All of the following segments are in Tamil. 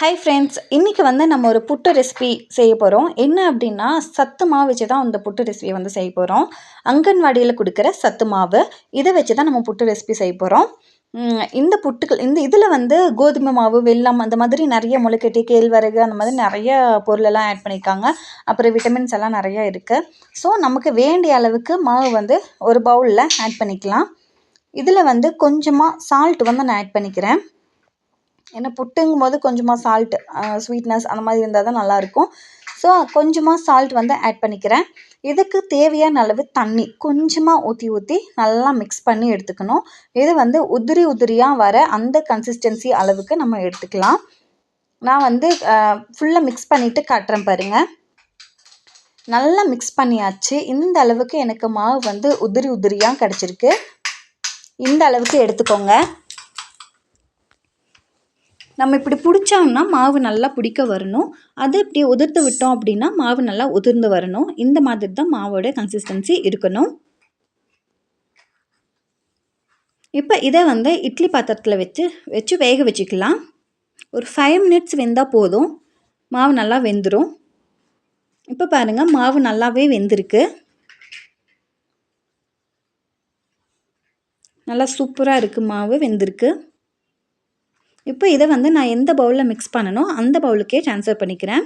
ஹை ஃப்ரெண்ட்ஸ் இன்றைக்கி வந்து நம்ம ஒரு புட்டு ரெசிபி செய்ய போகிறோம் என்ன அப்படின்னா சத்து மாவு வச்சு தான் அந்த புட்டு ரெசிபியை வந்து செய்ய போகிறோம் அங்கன்வாடியில் கொடுக்குற சத்து மாவு இதை வச்சு தான் நம்ம புட்டு ரெசிபி செய்ய போகிறோம் இந்த புட்டுக்கள் இந்த இதில் வந்து கோதுமை மாவு வெல்லம் அந்த மாதிரி நிறைய முளைக்கட்டி கேழ்வரகு அந்த மாதிரி நிறைய பொருளெல்லாம் ஆட் பண்ணியிருக்காங்க. அப்புறம் விட்டமின்ஸ் எல்லாம் நிறையா இருக்குது ஸோ நமக்கு வேண்டிய அளவுக்கு மாவு வந்து ஒரு பவுலில் ஆட் பண்ணிக்கலாம். இதில் வந்து கொஞ்சமாக சால்ட் வந்து நான் ஆட் பண்ணிக்கிறேன். ஏன்னா புட்டுங்கும் போது கொஞ்சமாக சால்ட்டு ஸ்வீட்னஸ் அந்த மாதிரி இருந்தால் தான் நல்லாயிருக்கும். ஸோ கொஞ்சமாக சால்ட் வந்து ஆட் பண்ணிக்கிறேன். இதுக்கு தேவையான அளவு தண்ணி கொஞ்சமாக ஊற்றி ஊற்றி நல்லா மிக்ஸ் பண்ணி எடுத்துக்கணும். இது வந்து உதிரி உதிரியாக வர அந்த கன்சிஸ்டன்சி அளவுக்கு நம்ம எடுத்துக்கலாம். நான் வந்து ஃபுல்லாக மிக்ஸ் பண்ணிவிட்டு காட்டுறேன் பாருங்கள் நல்லா மிக்ஸ் பண்ணியாச்சு. இந்த அளவுக்கு எனக்கு மாவு வந்து உதிரி உதிரியாக கிடச்சிருக்கு. இந்த அளவுக்கு எடுத்துக்கோங்க. நம்ம இப்படி பிடிச்சோம்னா மாவு நல்லா பிடிக்க வரணும். அதை இப்படி உதிர்த்து விட்டோம் அப்படின்னா மாவு நல்லா உதிர்ந்து வரணும். இந்த மாதிரி தான் மாவோட கன்சிஸ்டன்சி இருக்கணும். இப்போ இதை வந்து இட்லி பாத்திரத்தில் வச்சு வச்சு வேக வச்சுக்கலாம். ஒரு ஃபைவ் மினிட்ஸ் வெந்தால் போதும். மாவு நல்லா வெந்துடும் இப்போ பாருங்கள் மாவு நல்லாவே வெந்திருக்கு. நல்லா சூப்பராக இருக்குது மாவு வெந்திருக்கு. இப்போ இதை வந்து நான் எந்த பவுலில் மிக்ஸ் பண்ணணும் அந்த பவுலுக்கே ட்ரான்ஸ்ஃபர் பண்ணிக்கிறேன்.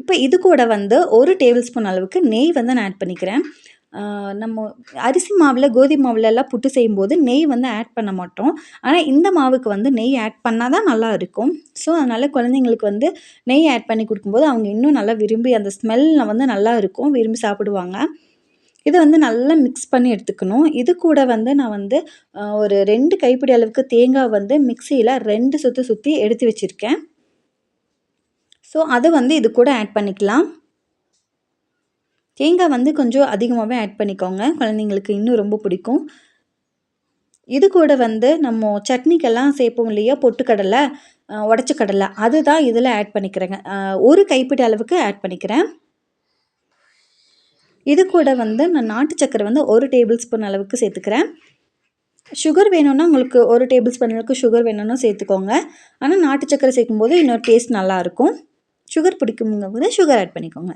இப்போ இது கூட வந்து ஒரு டேபிள் ஸ்பூன் அளவுக்கு நெய் வந்து நான் ஆட் பண்ணிக்கிறேன். நம்ம அரிசி மாவில் கோதுமை மாவில் எல்லாம் புட்டு செய்யும்போது நெய் வந்து ஆட் பண்ண மாட்டோம். ஆனால் இந்த மாவுக்கு வந்து நெய் ஆட் பண்ணால் தான் நல்லா இருக்கும். ஸோ அதனால் குழந்தைங்களுக்கு வந்து நெய் ஆட் பண்ணி கொடுக்கும்போது அவங்க இன்னும் நல்லா விரும்பி அந்த ஸ்மெல்லில் வந்து நல்லா இருக்கும். விரும்பி சாப்பிடுவாங்க. இதை வந்து நல்லா மிக்ஸ் பண்ணி எடுத்துக்கணும். இது கூட வந்து நான் வந்து ஒரு ரெண்டு கைப்பிடி அளவுக்கு தேங்காய் வந்து மிக்சியில் ரெண்டு சுற்றி சுற்றி எடுத்து வச்சுருக்கேன். ஸோ அதை வந்து இது கூட ஆட் பண்ணிக்கலாம். தேங்காய் வந்து கொஞ்சம் அதிகமாகவே ஆட் பண்ணிக்கோங்க. குழந்தைங்களுக்கு இன்னும் ரொம்ப பிடிக்கும். இது கூட வந்து நம்ம சட்னிக்கெல்லாம் சேர்ப்போம் இல்லையா? பொட்டுக்கடலை உடச்ச கடலை அதுதான் இதில் ஆட் பண்ணிக்கிறேங்க. ஒரு கைப்பிடி அளவுக்கு ஆட் பண்ணிக்கிறேன். இது கூட வந்து நான் நாட்டு சக்கரை வந்து ஒரு டேபிள் ஸ்பூன் அளவுக்கு சேர்த்துக்கிறேன். சுகர் வேணும்னா உங்களுக்கு ஒரு டேபிள் ஸ்பூன் அளவுக்கு சுகர் வேணும்னா சேர்த்துக்கோங்க. ஆனால் நாட்டு சக்கரை சேர்க்கும்போது இன்னொரு டேஸ்ட் நல்லாயிருக்கும். சுகர் பிடிக்கும்போது சுகர் ஆட் பண்ணிக்கோங்க.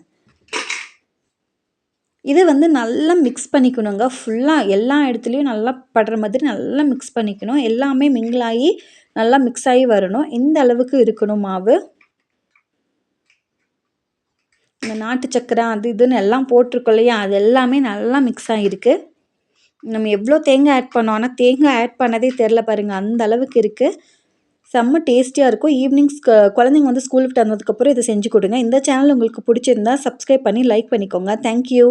இதை வந்து நல்லா மிக்ஸ் பண்ணிக்கணுங்க. ஃபுல்லாக எல்லா இடத்துலையும் நல்லா படுற மாதிரி நல்லா மிக்ஸ் பண்ணிக்கணும். எல்லாமே மிங்கிளாகி நல்லா மிக்ஸ் ஆகி வரணும். இந்த அளவுக்கு இருக்கணும் மாவு. இந்த நாட்டு சக்கரை அது இதுன்னு எல்லாம் போட்டிருக்கோம் இல்லையா? அது எல்லாமே நல்லா மிக்ஸ் ஆகிருக்கு நம்ம எவ்வளோ தேங்காய் ஆட் பண்ணோம் ஆனால் தேங்காய் ஆட் பண்ணதே தெரில பாருங்கள் அந்த அளவுக்கு இருக்குது செம்ம டேஸ்டியாக இருக்கும். ஈவினிங்ஸ் குழந்தைங்க வந்து ஸ்கூல் விட்டு வந்ததுக்கப்புறம் இதை செஞ்சு கொடுங்க. இந்த சேனல் உங்களுக்கு பிடிச்சிருந்தா சப்ஸ்கிரைப் பண்ணி லைக் பண்ணிக்கோங்க. தேங்க்யூ